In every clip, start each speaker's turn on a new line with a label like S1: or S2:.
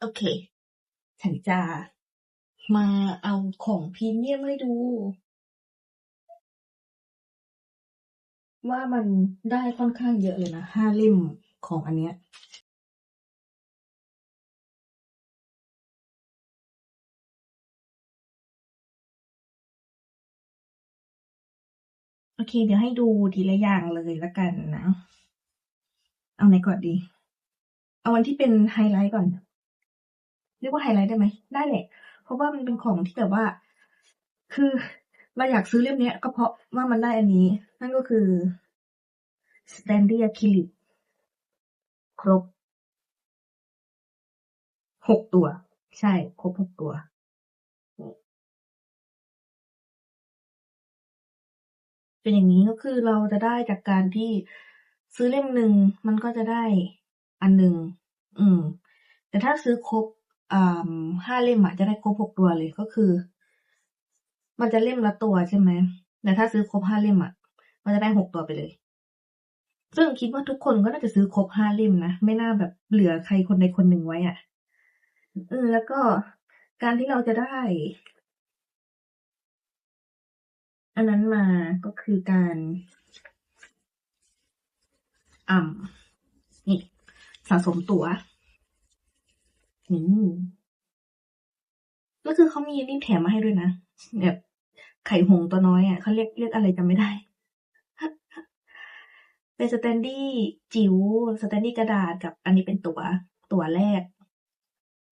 S1: โอเค ฉันจะมาเอาของพรีเมียมให้ดู ว่ามันได้ค่อนข้างเยอะเลยนะห้าเล่มของอันเนี้ยโอเค เดี๋ยวให้ดูทีละอย่างเลยละกันนะ เอาไหนก่อนดี เอาวันที่เป็นไฮไลท์ก่อน เรียกว่าไฮไลท์ได้ไหมได้แหละ เพราะว่ามันเป็นของที่แบบว่า คือเราอยากซื้อเล่มนี้ก็เพราะว่ามันได้อันนี้ นั่นก็คือสแตนดี้อะคริลิกครบหกตัว ใช่ ครบหกตัวเป็นอย่างนี้ก็คือเราจะได้จากการที่ซื้อเล่มหนึ่งมันก็จะได้อันหนึ่ง อืม แต่ถ้าซื้อครบ ห้าเล่มอะจะได้ครบหกตัวเลยก็คือ มันจะเล่มละตัวใช่ไหมแต่ถ้าซื้อครบห้าเล่มอะมันจะได้หกตัวไปเลย ซึ่งคิดว่าทุกคนก็น่าจะซื้อครบห้าเล่มนะไม่น่าแบบเหลือใครคนใดคนหนึ่งไว้อะเออแล้วก็การที่เราจะได้ อันนั้นมาก็คือการอ่ำนี่สะสมตัว๋ว ก็คือเขามีนี่แถมมาให้ด้วยนะแบบไข่หงตัวน้อยอะเขาเรียกเรียกอะไรจำไม่ได้ เป็นสแตนดี้จิ๋วสแตนดี้กระดาษกับ อันนี้เป็นตัว๋ว ตั๋วแรก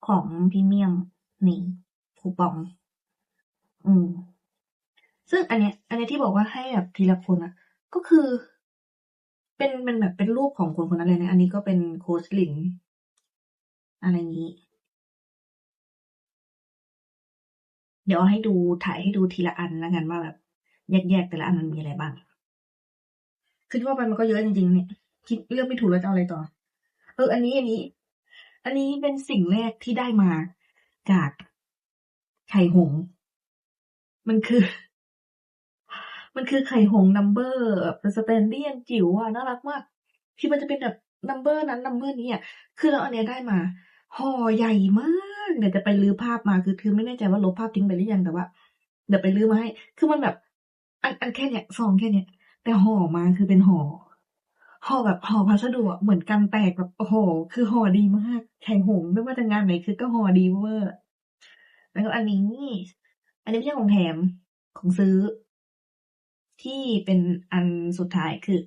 S1: ของพรีเมียมนี่คูปอง อืม ซึ่งอันเนี้ย อันเนี้ยที่บอกว่าให้แบบทีละคนอะ ก็คือ เป็นเป็นแบบเป็นรูปของคนคนนั้นเลยนะ อันนี้ก็เป็นโค้ชหลินอะไรงี้ เดี๋ยวให้ดูถ่ายให้ดูทีละอันแล้วกันว่าแบบแยกๆแต่ละอันมันมีอะไรบ้างคิดว่าไปมันก็เยอะจริงๆเนี่ยคิดเลือกไม่ถูกแล้วจะเอาอะไรต่อ เออ อันนี้อันนี้ อันนี้เป็นสิ่งแรกที่ได้มาจากไข่หง มันคือ มันคือไข่หงนัมเบอร์เป็นสแตนดี้นจิ๋วอะน่ารักมากที่มันจะเป็นแบบนัมเบอร์นั้นนัมเบอร์นี้อะคือเราอันเนี้ยได้มา ห่อใหญ่มาก เดี๋ยวจะไปรื้อภาพมาคือคือไม่แน่ใจว่าลบภาพทิ้งไปหรือยังแต่ว่า เดี๋ยวไปรื้อมาให้ คือมันแบบ อันอันแค่เนี้ยซองแค่เนี้ยแต่ห่อมาคือเป็นห่อห่อแบบห่อพัสดุอะเหมือนกันแตกแบบโอ้โหคือห่อดีมากไข่หงไม่ว่าจะงานไหนคือก็ห่อดีเวอร์แล้วก็อันนี้ อันนี้ไม่ใช่ของแถมของซื้อ ที่เป็นอันสุดท้ายคือ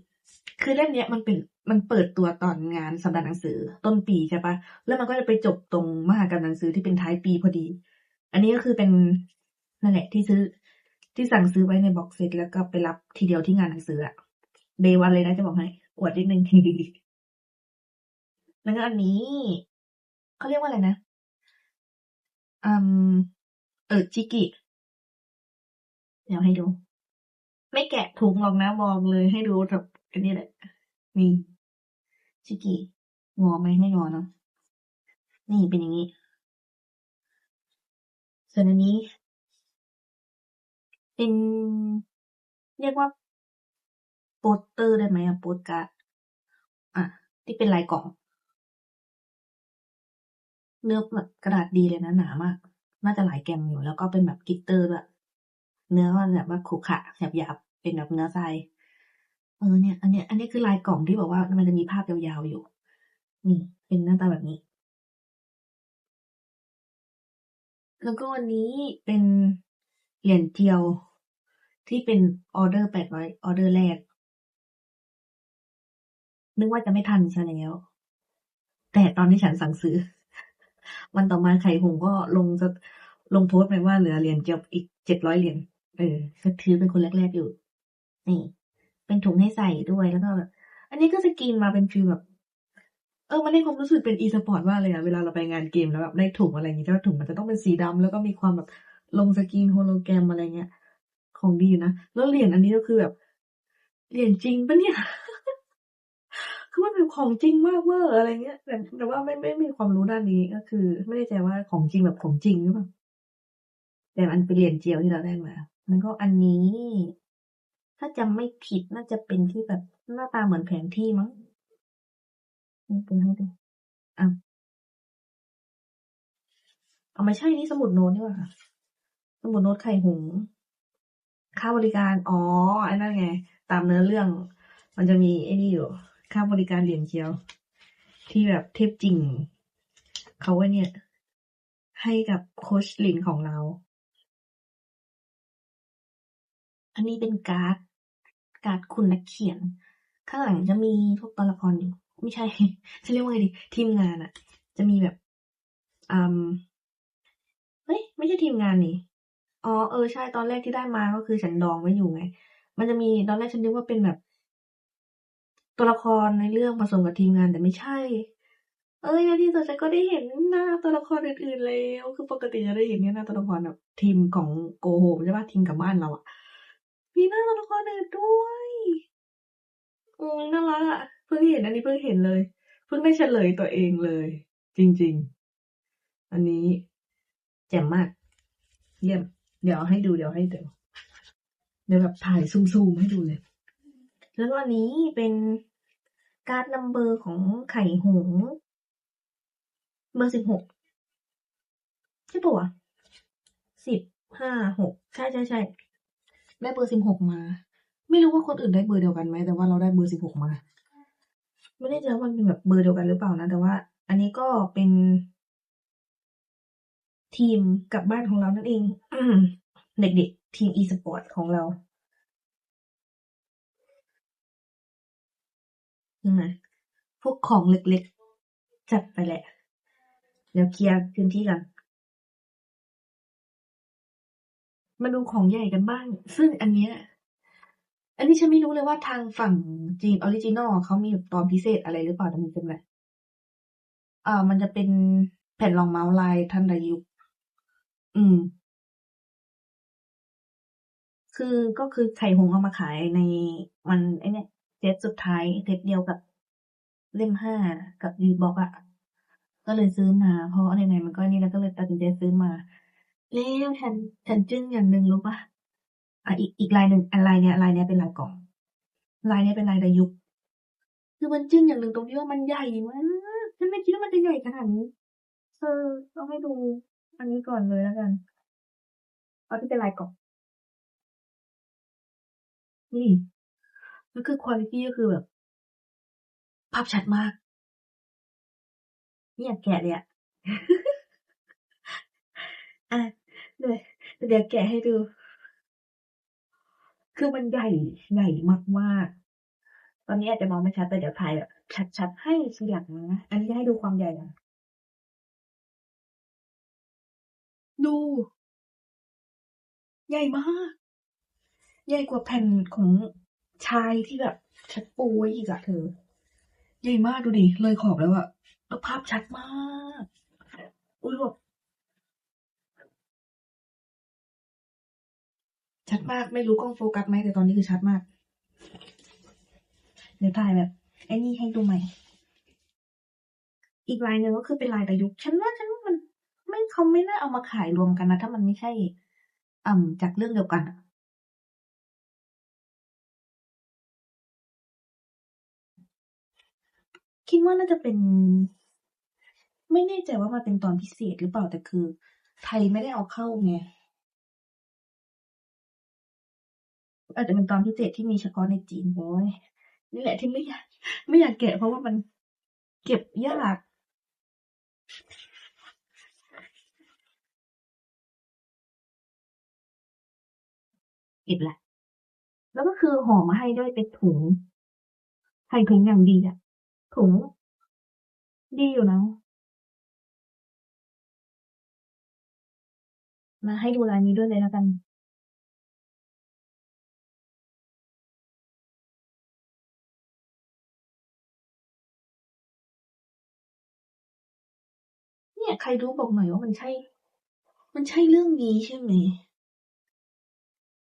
S1: คือเล่มเนี้ยมันเป็น มันเปิดตัวตอนงานสัปดาห์หนังสือต้นปีใช่ปะแล้วมันก็จะไปจบตรงมหากรรมหนังสือที่เป็นท้ายปีพอดี อันนี้ก็คือเป็นนั่นแหละที่ซื้อที่สั่งซื้อไว้ในบ็อกเซตแล้วก็ไปรับทีเดียวที่งานหนังสืออะเดวันเลยนะจะบอกให้อวดนิดนึงแล้วก็อันนี้เขาเรียกว่าอะไรนะอืมเออจิกิเดี๋ยวให้ดู ไม่แกะถุงหรอกนะบอกเลยให้ดูแบบอันนี้แหละนี่ จิกิงอไหมไม่งอเนาะนี่เป็นอย่างนี้ ส่วนอันนี้ เป็น เรียกว่าโปสเตอร์ได้ไหมอะโปสการ์ดอะ ที่เป็นลายกล่อง เนื้อแบบกระดาษดีเลยนะหนามาก น่าจะหลายแกรมอยู่แล้วก็เป็นแบบกลิตเตอร์ด้วยเนื้อมันแบบว่าขรุขระหยาบๆเป็นแบบเนื้อทราย เออเนี่ย อันเนี้ย อันนี้คือลายกล่องที่บอกว่ามันจะมีภาพยาวๆอยู่ นี่ เป็นหน้าตาแบบนี้ แล้วก็อันนี้เป็นเหรียญเจียวที่เป็นออเดอร์แปดร้อยออเดอร์แรก นึกว่าจะไม่ทันซะแล้ว แต่ตอนที่ฉันสั่งซื้อ วันต่อมาไข่หงก็ลงจะลงโพสต์ไปว่าเหลือเหรียญเจียวอีกเจ็ดร้อยเหรียญเออก็ถือเป็นคนแรกๆอยู่ นี่ เป็นถุงให้ใส่ด้วยแล้วก็แบบอันนี้ก็สกรีนมาเป็นฟีลแบบเออมันให้ความรู้สึกเป็น e-sport มากเลยอะเวลาเราไปงานเกมแล้วแบบได้ถุงอะไรอย่างงี้ใช่ปะถุงมันจะต้องเป็นสีดำแล้วก็มีความแบบลงสกรีน hologram อะไรเงี้ย ของดีนะ แล้วเหรียญอันนี้ก็คือแบบเหรียญจริงปะเนี่ย คือมันเป็นของจริงมากเวอร์อะไรเงี้ย แต่แต่ว่าไม่ไม่มีความรู้ด้านนี้ก็คือ ไม่แน่ใจว่าของจริงแบบของจริงหรือเปล่าแต่มันเป็นเหรียญเจียวที่เราได้มาแล้วก็อันนี้ ถ้าจำไม่ผิดน่าจะเป็นที่แบบหน้าตาเหมือนแผนที่มั้งนี่เปิดให้ดูอ้าวเอาไม่ใช่นี่สมุดโน้ตนี่หว่าสมุดโน้ตไข่หงค่าบริการอ๋อไอ้นั่นไง ตามเนื้อเรื่อง มันจะมีไอ้นี่อยู่ ค่าบริการเหรียญเจียว ที่แบบเทพจริง เขาว่าเนี่ย ให้กับโคชลินของเรา อันนี้เป็นการ์ด การ์ดคุณนักเขียน ข้างหลังจะมีพวกตัวละครอยู่ ไม่ใช่จะเรียกว่าไงดี ทีมงานอะจะมีแบบอืมเฮ้ยไม่ใช่ทีมงานนี่อ๋อเออใช่ตอนแรกที่ได้มาก็คือฉันดองไว้อยู่ไง มันจะมีตอนแรกฉันนึกว่าเป็นแบบตัวละครในเรื่องผสมกับทีมงานแต่ไม่ใช่ เอ้ยแล้วที่สุดฉันก็ได้เห็นหน้าตัวละครอื่นๆแล้วคือปกติจะได้เห็นแค่หน้าตัวละครแบบทีมของโกโฮมใช่ปะทีมกับบ้านเราอะ มีหน้าตัวละครอื่นด้วยโอ้ยน่ารักอะเพิ่งเห็นอันนี้เพิ่งเห็นเลย เพิ่งได้เฉลยตัวเองเลย จริง ๆ อันนี้แจ่มมาก เยี่ยม เดี๋ยวให้ดูเดี๋ยวให้ดูเดี๋ยวแบบถ่ายซูมๆให้ดูเลย แล้วก็อันนี้เป็นการ์ดนัมเบอร์ของไข่หงเบอร์สิบหกใช่ปะวะสิบห้าหกใช่ใช่ใช่ ได้เบอร์สิบหกมา ไม่รู้ว่าคนอื่นได้เบอร์เดียวกันไหมแต่ว่าเราได้เบอร์สิบหกมา ไม่แน่ใจว่ามันเป็นแบบเบอร์เดียวกันหรือเปล่านะ แต่ว่า อันนี้ก็เป็น ทีมกลับบ้านของเรานั่นเองเด็กๆ ทีม e-sport ของเราใช่ไหมพวกของเล็กๆ จัดไปแหละเดี๋ยวเคลียร์พื้นที่กัน มาดูของใหญ่กันบ้าง ซึ่งอันเนี้ย อันนี้ฉันไม่รู้เลยว่าทางฝั่งจีนออริจินอลเขามีแบบตอนพิเศษอะไรหรือเปล่าแต่มันเป็นอะไรอ่ามันจะเป็นแผ่นรองเมาส์ลายทันดายุกอืม คือก็คือไข่หงเอามาขายในวันไอเนี่ยเซตสุดท้ายเซตเดียวกับเล่มห้ากับรีบอกอะก็เลยซื้อมา เพราะไหนมันก็นี่แล้วก็เลยตัดสินใจซื้อมา แล้วฉันฉันจึ้งอย่างหนึ่งรู้ปะอะอีกอีกลายหนึ่งอันลายเนี้ยลายเนี้ยเป็นลายกล่องลายเนี้ยเป็นลายดายุกคือมันจึ้งอย่างหนึ่งตรงที่ว่ามันใหญ่มากฉันไม่คิดว่ามันจะใหญ่ขนาดนี้เออต้องให้ดูอันนี้ก่อนเลยแล้วกันเอาที่เป็นลายกล่องนี่แล้วคือคุณภาพก็คือแบบ ภาพชัดมากไม่อยากแกะเลยอะอะ เดี๋ยวแกะให้ดู คือมันใหญ่ใหญ่มากๆ ตอนนี้อาจจะมองไม่ชัดแต่เดี๋ยวถ่ายแบบชัดๆให้ทีหลังนะ อันนี้ให้ดูความใหญ่อะดู ใหญ่มาก ใหญ่กว่าแผ่นของชายที่แบบชัดปูไว้อีกอะเธอ ใหญ่มากดูดิ เลยขอบแล้วอะแล้วภาพชัดมาก อุ้ยแบบ ชัดมากไม่รู้กล้องโฟกัสไหมแต่ตอนนี้คือชัดมากเดี๋ยวถ่ายแบบไอ้นี่ให้ดูใหม่ อีกลายหนึ่งก็คือเป็นลายประยุกต์ฉันว่าฉันว่ามัน ไม่เขาไม่น่าเอามาขายรวมกันนะ ถ้ามันไม่ใช่ อ่ำจากเรื่องเดียวกันคิดว่าน่าจะเป็น ไม่แน่ใจว่ามันเป็นตอนพิเศษหรือเปล่าแต่คือ ไทยไม่ได้เอาเข้าไง อาจจะเป็นตอนพิเศษที่มีเฉพาะในจีนโว้ยนี่แหละที่ไม่อยากไม่อยากแกะเพราะว่ามันเก็บยากเก็บแหละ แล้วก็คือห่อมาให้ด้วยเป็นถุงใส่ถุงอย่างดีอะถุง ดีอยู่นะมาให้ดูลายนี้ด้วยเลยแล้วกัน ใครรู้บอกหน่อยว่ามันใช่ มันใช่เรื่องนี้ใช่ไหม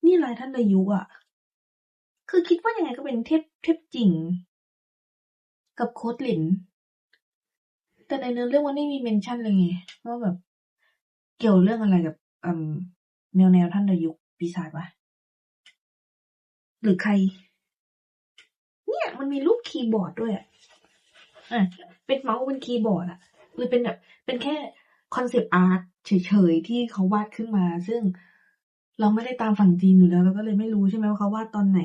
S1: นี่ลายท่านดายุกอะคือคิดว่ายังไงก็เป็นเทพเทพจริง กับโค้ดหลิน แต่ในเนื้อเรื่องมันไม่มีเมนชั่นเลยไงว่าแบบ เกี่ยวเรื่องอะไรกับอืมแนวแนวท่านดายุกปีศาจวะหรือใคร เนี่ย มันมีรูปคีย์บอร์ดด้วยอะอะเป็นเมาส์เป็นคีย์บอร์ดอะ หรือเป็นแบบ เป็นแค่คอนเซปต์อาร์ตเฉยๆ ที่เขาวาดขึ้นมา ซึ่งเราไม่ได้ตามฝั่งจีนอยู่แล้ว เราก็เลยไม่รู้ใช่ไหมว่าเขาวาดตอนไหน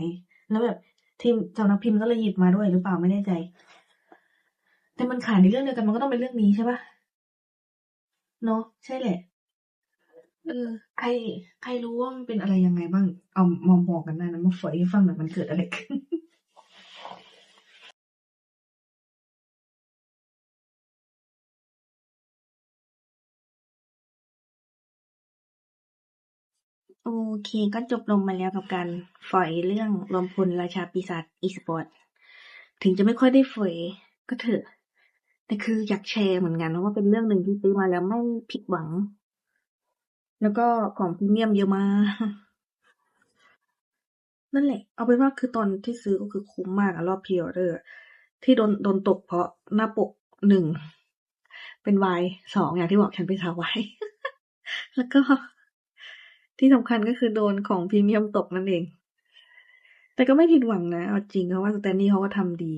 S1: แล้วแบบทีมสำนักพิมพ์ก็เลยหยิบมาด้วยหรือเปล่าไม่แน่ใจ แต่มันขายในเรื่องเดียวกันมันก็ต้องเป็นเรื่องนี้ใช่ปะเนาะใช่แหละเออใคร ใครรู้ว่ามันเป็นอะไรยังไงบ้าง เอามาบอกกันได้นะมาฝอยให้ฟังหน่อยมันเกิดอะไรขึ้น โอเค ก็จบลงมาแล้วกับการฝอยเรื่องรวมพลราชาปีศาจอีสปอร์ต ถึงจะไม่ค่อยได้ฝอยก็เถอะ แต่คืออยากแชร์เหมือนกันว่าเป็นเรื่องหนึ่งที่ซื้อมาแล้วไม่ผิดหวัง แล้วก็ของพรีเมียมเยอะมากนั่นแหละ เอาเป็นว่าคือตอนที่ซื้อก็คือคุ้มมากอะรอบพรีออเดอร์ ที่โดนโดนตกเพราะหน้าปกหนึ่ง เป็นวายสองอย่างที่บอกฉันเป็นสาววายแล้วก็ ที่สำคัญก็คือโดนของพรีเมียมตกนั่นเอง แต่ก็ไม่ผิดหวังนะ เอาจริงเพราะว่าสแตนดี้เขาก็ทำดี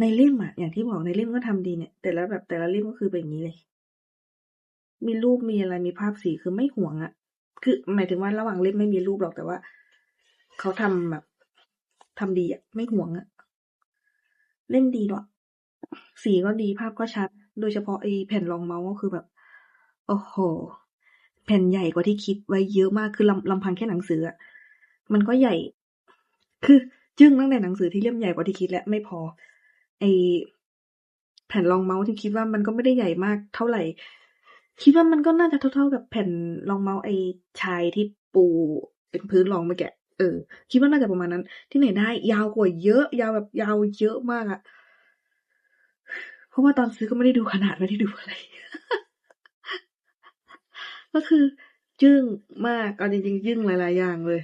S1: ในเล่มอะอย่างที่บอกในเล่มก็ทำดีเนี่ย แต่ละแบบแต่ละเล่มก็คือเป็นอย่างนี้เลย มีรูปมีอะไรมีภาพสีคือไม่ห่วงอะคือหมายถึงว่าระหว่างเล่มไม่มีรูปหรอกแต่ว่าเขาทำแบบทำดีอะไม่ห่วงอะเล่มดีด้วยสีก็ดีภาพก็ชัด โดยเฉพาะไอ้แผ่นรองเมาส์ก็คือแบบ โอ้โห แผ่นใหญ่กว่าที่คิดไว้เยอะมากคือลำลำพังแค่หนังสืออะมันก็ใหญ่ คือจึ้งตั้งแต่หนังสือที่เล่มใหญ่กว่าที่คิดแล้วไม่พอ ไอแผ่นรองเมาส์ที่คิดว่ามันก็ไม่ได้ใหญ่มากเท่าไหร่ คิดว่ามันก็น่าจะเท่าๆกับแผ่นรองเมาส์ไอชายที่ปูเป็นพื้นรองเมื่อกี้เออ คิดว่าน่าจะประมาณนั้น ที่ไหนได้ ยาวกว่าเยอะ ยาวแบบยาวเยอะมากอะเพราะว่าตอนซื้อก็ไม่ได้ดูขนาดไม่ได้ดูอะไร ก็คือจึ้งมากเอาจริงๆจึ้งหลาย ๆ อย่างเลย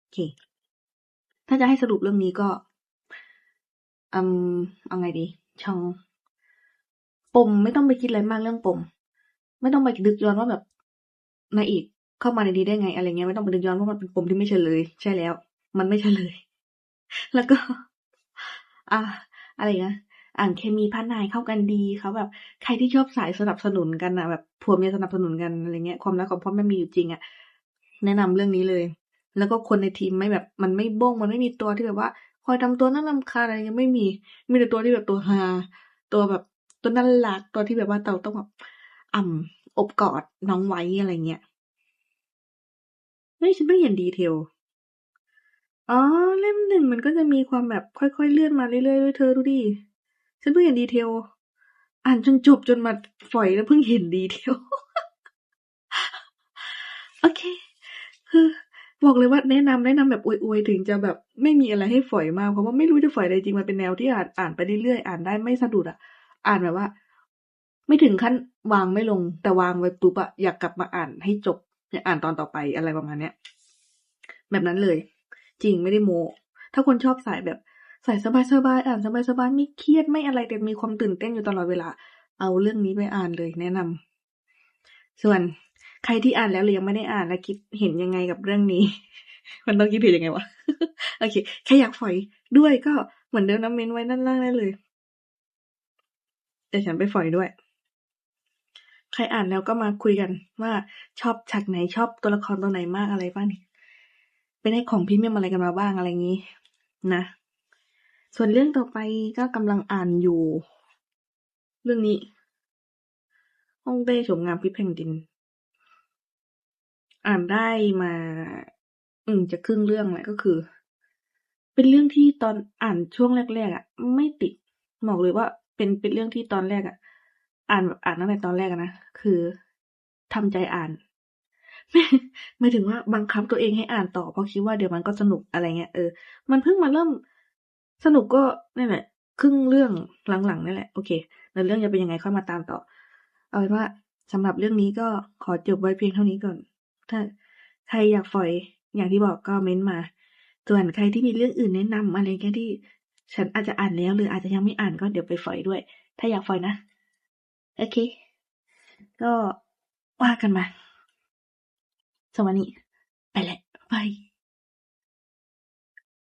S1: โอเค ถ้าจะให้สรุปเรื่องนี้ก็อืมเอาไงดีช่องปมไม่ต้องไปคิดอะไรมากเรื่องปม ไม่ต้องไปดึกย้อนว่าแบบนายเอกเข้ามาในนี้ได้ไงอะไรเงี้ยไม่ต้องไปดึกย้อนว่ามันเป็นปมที่ไม่เฉลย ใช่แล้ว มันไม่เฉลย แล้วก็ อะอะไรนะ อ่านเคมีพระนายเข้ากันดีเขาแบบ ใครที่ชอบสายสนับสนุนกันนะแบบผัวเมียสนับสนุนกันอะไรเงี้ยความรักของพ่อแม่มีอยู่จริงอะแนะนำเรื่องนี้เลย แล้วก็คนในทีมไม่แบบมันไม่บ้งมันไม่มีตัวที่แบบว่า คอยทำตัวน่ารำคาญอะไรเงี้ยไม่มี มีแต่ตัวที่แบบตัวฮาตัวแบบตัวน่ารักตัวที่แบบว่าเราต้องแบบอ่ำอบกอดน้องไว้อะไรเงี้ยเฮ้ยฉันเพิ่เห็นดีเทลอ๋อเล่มหนึ่งมันก็จะมีความแบบค่อยๆเลื่อนมาเรื่อยๆด้วยเธอดูดิ ฉันเพิ่งเห็นดีเทล อ่านจนจบจนมาฝอยแล้วเพิ่งเห็นดีเทล โอเค คือบอกเลยว่าแนะนำแนะนำแบบอวยๆถึงจะแบบไม่มีอะไรให้ฝอยมากเพราะว่าไม่รู้จะฝอยอะไรจริงมันเป็นแนวที่อ่านอ่านไปเรื่อยๆอ่านได้ไม่สะดุดอะ อ่านแบบว่า ไม่ถึงขั้นวางไม่ลง แต่วางไว้ปุ๊บอะอยากกลับมาอ่านให้จบอยากอ่านตอนต่อไปอะไรประมาณเนี้ย แบบนั้นเลย จริงไม่ได้โมถ้าคนชอบสายแบบ ใสายสบายๆอ่านสบายๆไม่เครียดไม่อะไรแต่มีความตื่นเต้นอยู่ตลอดเวลา เอาเรื่องนี้ไปอ่านเลยแนะนำส่วนใครที่อ่านแล้วหรือยังไม่ได้อ่านและคิดเห็นยังไงกับเรื่องนี้ มันต้องคิดเห็นยังไงวะโอเคใครอยากฝอยด้วยก็เหมือนเดิมน้ำเมนไว้ด้านล่างได้เลยเดี๋ยวฉันไปฝอยด้วย ใครอ่านแล้วก็มาคุยกันว่าชอบฉากไหนชอบตัวละครตัวไหนมากอะไรบ้างนี่เป็นให้ของพรีเมียมอะไรกันมาบ้างอะไรอย่างนี้ นะ ส่วนเรื่องต่อไปก็กำลังอ่านอยู่ เรื่องนี้ฮ่องเต้โฉมงามพิแผ่นดิน อ่านได้มา อืมจะครึ่งเรื่องแหละก็คือ เป็นเรื่องที่ตอนอ่านช่วงแรกๆอะ ไม่ติดบอกเลยว่าเป็นเป็นเรื่องที่ตอนแรกอะ อ่านแบบอ่านตั้งแต่ตอนแรกนะคือทำใจอ่านไม่หมายถึงว่าบังคับตัวเองให้อ่านต่อเพราะคิดว่าเดี๋ยวมันก็สนุกอะไรเงี้ยเออมันเพิ่งมาเริ่ม สนุกก็นี่แหละ ครึ่งเรื่องหลังๆนี่แหละ โอเคแล้วเรื่องจะเป็นยังไงค่อยมาตามต่อ เอาเป็นว่าสำหรับเรื่องนี้ก็ขอจบไว้เพียงเท่านี้ก่อน ถ้าใครอยากฝอยอย่างที่บอกก็เม้นมา ส่วนใครที่มีเรื่องอื่นแนะนำอะไรแค่ที่ ฉันอาจจะอ่านแล้วหรืออาจจะยังไม่อ่านก็เดี๋ยวไปฝอยด้วย ถ้าอยากฝอยนะ โอเค ก็ว่ากันมาสวัสดีไปแหละบาย